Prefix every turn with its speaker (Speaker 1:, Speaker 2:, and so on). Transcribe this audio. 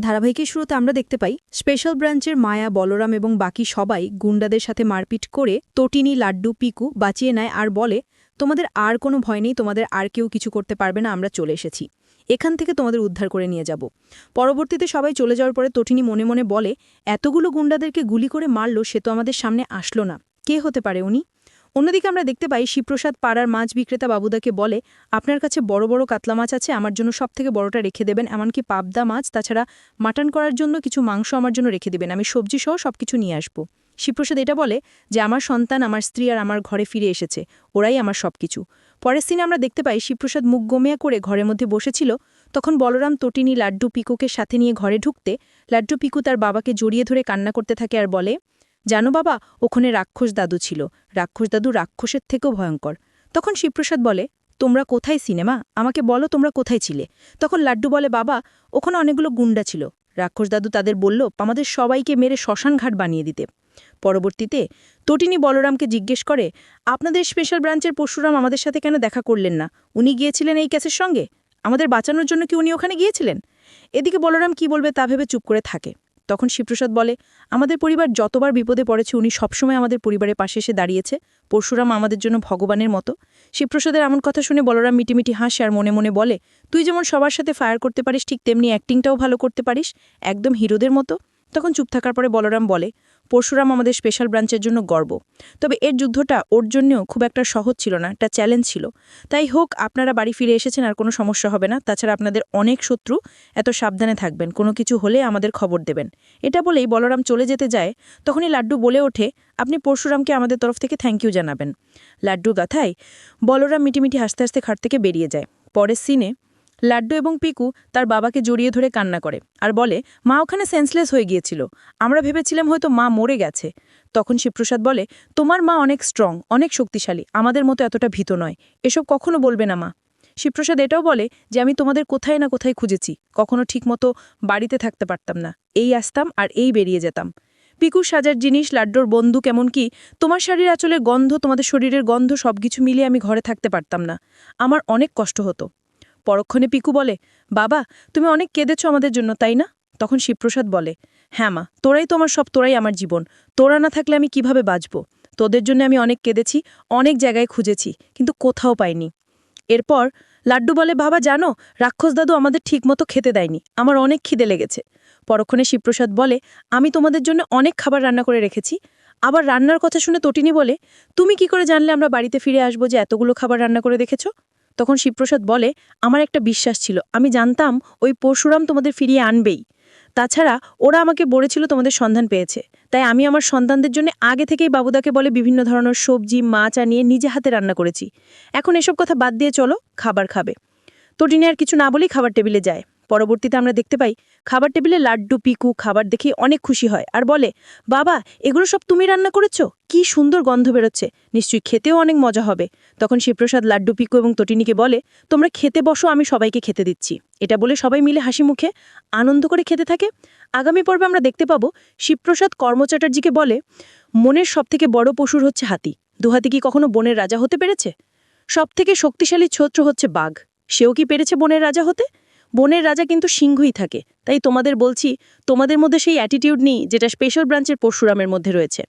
Speaker 1: ধারাবাহিকের শুরুতে আমরা দেখতে পাই, স্পেশাল ব্রাঞ্চের মায়া, বলরাম এবং বাকি সবাই গুন্ডাদের সাথে মারপিট করে তটিনী, লাড্ডু, পিকু বাঁচিয়ে নেয় আর বলে, তোমাদের আর কোনো ভয় নেই, তোমাদের আর কেউ কিছু করতে পারবে না, আমরা চলে এসেছি। এখান থেকে তোমাদের উদ্ধার করে নিয়ে যাব। পরবর্তীতে সবাই চলে যাওয়ার পরে তটিনী মনে মনে বলে, এতগুলো গুন্ডাদেরকে গুলি করে মারল, সে তো আমাদের সামনে আসলো না। কে হতে পারে উনি? অন্যদিকে আমরা দেখতে পাই শিবপ্রসাদ পাড়ার মাছ বিক্রেতা বাবুদাকে বলে, আপনার কাছে বড় বড় কাতলা মাছ আছে, আমার জন্য সব থেকে বড়টা রেখে দেবেন, এমনকি পাবদা মাছ, তাছাড়া মাটন করার জন্য কিছু মাংস আমার জন্য রেখে দেবেন, আমি সবজি সহ সব কিছু নিয়ে আসব। শিবপ্রসাদ এটা বলে যে, আমার সন্তান, আমার স্ত্রী আর আমার ঘরে ফিরে এসেছে, ওরাই আমার সব কিছু পরের সিনে আমরা দেখতে পাই শিবপ্রসাদ মুখ গোমেয়া করে ঘরের মধ্যে বসেছিল, তখন বলরাম তটিনী লাড্ডু পিকুকে সাথে নিয়ে ঘরে ঢুকতে, লাড্ডু পিকু তার বাবাকে জড়িয়ে ধরে কান্না করতে থাকে আর বলে জানো বাবা, ওখানে রাক্ষস দাদু ছিল। রাক্ষস দাদু রাক্ষসের থেকেও ভয়ঙ্কর। তখন শিবপ্রসাদ বলে, তোমরা কোথায় সিনেমা? আমাকে বলো তোমরা কোথায় ছিলে? তখন লাড্ডু বলে, বাবা, ওখানে অনেকগুলো গুন্ডা ছিল। রাক্ষস দাদু তাদের বলল, আমাদের সবাইকে মেরে শ্মশানঘাট বানিয়ে দিতে। পরবর্তীতে তটিনী বলরামকে জিজ্ঞেস করে, আপনাদের স্পেশাল ব্রাঞ্চের পরশুরাম আমাদের সাথে কেন দেখা করলেন না? উনি গিয়েছিলেন এই ক্যাসের সঙ্গে? আমাদের বাঁচানোর জন্য কি উনি ওখানে গিয়েছিলেন? এদিকে বলরাম কি বলবে তা ভেবে চুপ করে থাকে। তখন শিবপ্রসাদ বলে, আমাদের পরিবার যতবার বিপদে পড়েছে, উনি সবসময় আমাদের পরিবারের পাশে এসে দাঁড়িয়েছে। পরশুরাম আমাদের জন্য ভগবানের মতো। শিবপ্রসাদের এমন কথা শুনে বলরাম মিটিমিটি হাসে আর মনে মনে বলে, তুই যেমন সবার সাথে ফায়ার করতে পারিস, ঠিক তেমনি অ্যাক্টিংটাও ভালো করতে পারিস, একদম হিরোদের মতো। তখন চুপ থাকার পরে বলরাম বলে পরশুরাম আমাদের স্পেশাল ব্রাঞ্চের জন্য গর্ব। তবে এর যুদ্ধটা ওর জন্যও খুব একটা সহজ ছিল না, একটা চ্যালেঞ্জ ছিল। তাই হোক, আপনারা বাড়ি ফিরে এসেছেন আর কোনো সমস্যা হবে না। তাছাড়া আপনাদের অনেক শত্রু এত সাবধানে থাকবেন। কোনো কিছু হলে আমাদের খবর দেবেন। এটা বলেই বলরাম চলে যেতে যায়। তখনই লাড্ডু বলে ওঠে, আপনি পরশুরামকে আমাদের তরফ থেকে থ্যাংক ইউ জানাবেন। লাড্ডু গাথায় বলরাম মিটিমিটি হাসতে হাসতে খাট থেকে বেরিয়ে যায়। পরের সিনে লাড্ডু এবং পিকু তার বাবাকে জড়িয়ে ধরে কান্না করে আর বলে, মা ওখানে সেন্সলেস হয়ে গিয়েছিল। আমরা ভেবেছিলাম হয়তো মা মরে গেছে। তখন শিবপ্রসাদ বলে, তোমার মা অনেক স্ট্রং অনেক শক্তিশালী। আমাদের মতো এতটা ভীত নয়। এসব কখনো বলবে না মা। শিবপ্রসাদ এটাও বলে যে, আমি তোমাদের কোথায় না কোথায় খুঁজেছি। কখনো ঠিকমতো বাড়িতে থাকতে পারতাম না। এই আসতাম আর এই বেরিয়ে যেতাম। পিকুর সাজার জিনিস, লাড্ডুর বন্দুক এমনকি তোমার শাড়ির আঁচলের গন্ধ, তোমাদের শরীরের গন্ধ সবকিছু মিলিয়ে আমি ঘরে থাকতে পারতাম না। আমার অনেক কষ্ট হতো। পরক্ষণে পিকু বলে, বাবা, তুমি অনেক কেঁদেছ আমাদের জন্য, তাই না? তখন শিবপ্রসাদ বলে হ্যাঁ মা, তোরাই তো আমার সব, তোরাই আমার জীবন। তোরা না থাকলে আমি কীভাবে বাঁচব? তোদের জন্য আমি অনেক কেঁদেছি, অনেক জায়গায় খুঁজেছি, কিন্তু কোথাও পাইনি। এরপর লাড্ডু বলে, বাবা, জানো, রাক্ষস দাদু আমাদের ঠিকমতো খেতে দেয়নি, আমার অনেক খিদে লেগেছে। পরক্ষণে শিবপ্রসাদ বলে, আমি তোমাদের জন্য অনেক খাবার রান্না করে রেখেছি, আবার রান্নার কথা শুনে তটিনী বলে, তুমি কি করে জানলে আমরা বাড়িতে ফিরে আসব যে এতগুলো খাবার রান্না করে রেখেছো তখন শিবপ্রসাদ বলে, আমার একটা বিশ্বাস ছিল। আমি জানতাম ওই পরশুরাম তোমাদের ফিরিয়ে আনবেই। তাছাড়া ওরা আমাকে বলেছিল তোমাদের সন্ধান পেয়েছে। তাই আমি আমার সন্তানদের জন্য আগে থেকেই বাবুদাকে বলে বিভিন্ন ধরনের সবজি, মাছ আনিয়ে নিজে হাতে রান্না করেছি। এখন এসব কথা বাদ দিয়ে চলো, খাবার খাবে। তোটিনে আর কিছু না বলেই খাবার টেবিলে যায়। পরবর্তীতে আমরা দেখতে পাই, খাবার টেবিলে লাড্ডু, পিকু, খাবার দেখে অনেক খুশি হয় আর বলে, বাবা, এগুলো সব তুমি রান্না করেছ? কি সুন্দর গন্ধ বেরোচ্ছে, নিশ্চয়ই খেতেও অনেক মজা হবে। তখন শিবপ্রসাদ লাড্ডু, পিকু এবং তটিনীকে বলে, তোমরা খেতে বসো, আমি সবাইকে খেতে দিচ্ছি। এটা বলে সবাই মিলে হাসি মুখে আনন্দ করে খেতে থাকে। আগামী পর্বে আমরা দেখতে পাবো, শিবপ্রসাদ কর্ম চ্যাটার্জিকে বলে, মনের সবথেকে বড় পশুর হচ্ছে হাতি। দুহাতি কি কখনো বনের রাজা হতে পেরেছে? সবথেকে শক্তিশালী ছত্র হচ্ছে বাঘ। সেও কি পেরেছে বনের রাজা হতে? বনের রাজা কিন্তু সিংহই থাকে। তাই তোমাদের বলছি, তোমাদের মধ্যে সেই অ্যাটিটিউড নেই যেটা স্পেশাল ব্রাঞ্চের পরশুরামের মধ্যে রয়েছে।